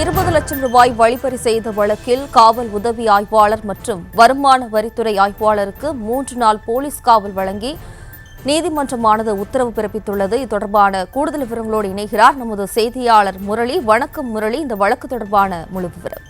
இருபது லட்சம் ரூபாய் வழிபறி செய்த வழக்கில் காவல் உதவி ஆய்வாளர் மற்றும் வருமான வரித்துறை ஆய்வாளருக்கு மூன்று நாள் போலீஸ் காவல் வழங்கி நீதிமன்றமானது உத்தரவு பிறப்பித்துள்ளது. இது தொடர்பான கூடுதல் விவரங்களோடு இணைகிறார் நமது செய்தியாளர் முரளி. வணக்கம் முரளி. இந்த வழக்கு தொடர்பான முழு விவரம்.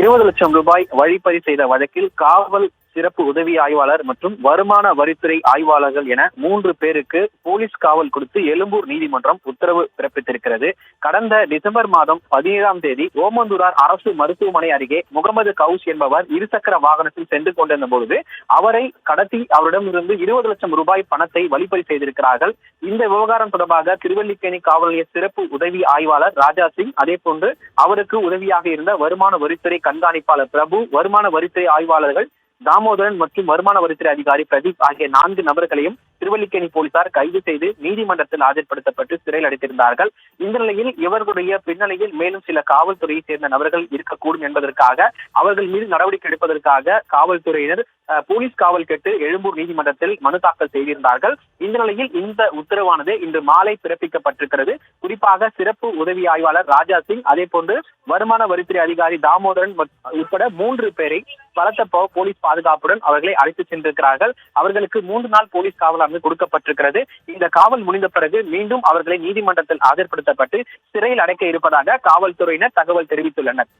இருபது லட்சம் ரூபாய் வழிப்பறி செய்த வழக்கில் காவல் சிறப்பு உதவி ஆய்வாளர் மற்றும் வருமான வரித்துறை ஆய்வாளர்கள் என மூன்று பேருக்கு போலீஸ் காவல் கொடுத்து எழும்பூர் நீதிமன்றம் உத்தரவு பிறப்பித்திருக்கிறது. கடந்த டிசம்பர் மாதம் பதினேழாம் தேதி ஓமந்தூரார் அரசு மருத்துவமனை அருகே முகமது கவுஸ் என்பவர் இருசக்கர வாகனத்தில் சென்று கொண்டிருந்த பொழுது அவரை கடத்தி அவரிடமிருந்து இருபது லட்சம் ரூபாய் பணத்தை வழிப்பறி செய்திருக்கிறார்கள். இந்த விவகாரம் தொடர்பாக திருவல்லிக்கேணி காவல் நிலைய சிறப்பு உதவி ஆய்வாளர் ராஜா சிங் அதே போன்று அவருக்கு உதவியாக இருந்த வருமான வரித்துறை கண்காணிப்பாளர் பிரபு வருமான வரித்துறை ஆய்வாளர்கள் தாமோதரன் மற்றும் வருமான வரித்துறை அதிகாரி பிரதீப் ஆகிய நான்கு நபர்களையும் திருவல்லிக்கேணி போலீசார் கைது செய்து நீதிமன்றத்தில் ஆஜர்படுத்தப்பட்டு சிறையில் அடைத்திருந்தார்கள். இந்த நிலையில் இவர்களுடைய பின்னணியில் மேலும் சில காவல்துறையை சேர்ந்த நபர்கள் இருக்கக்கூடும் என்பதற்காக அவர்கள் மீது நடவடிக்கை எடுப்பதற்காக காவல்துறையினர் போலீஸ் காவல் கேட்டு எழும்பூர் நீதிமன்றத்தில் மனு தாக்கல் செய்திருந்தார்கள். இந்த நிலையில் இந்த உத்தரவானது இன்று மாலை பிறப்பிக்கப்பட்டிருக்கிறது. குறிப்பாக சிறப்பு உதவி ஆய்வாளர் ராஜா சிங் அதே போன்று வருமான வரித்துறை அதிகாரி தாமோதரன் உட்பட மூன்று பேரை பலத்த போலீஸ் பாதுகாப்புடன் அவர்களை அழைத்து சென்றிருக்கிறார்கள். அவர்களுக்கு மூன்று நாள் போலீஸ் காவலானது கொடுக்கப்பட்டிருக்கிறது. இந்த காவல் முடிந்த பிறகு மீண்டும் அவர்களை நீதிமன்றத்தில் ஆஜர்படுத்தப்பட்டு சிறையில் அடைக்க இருப்பதாக காவல்துறையினர் தகவல் தெரிவித்துள்ளனர்.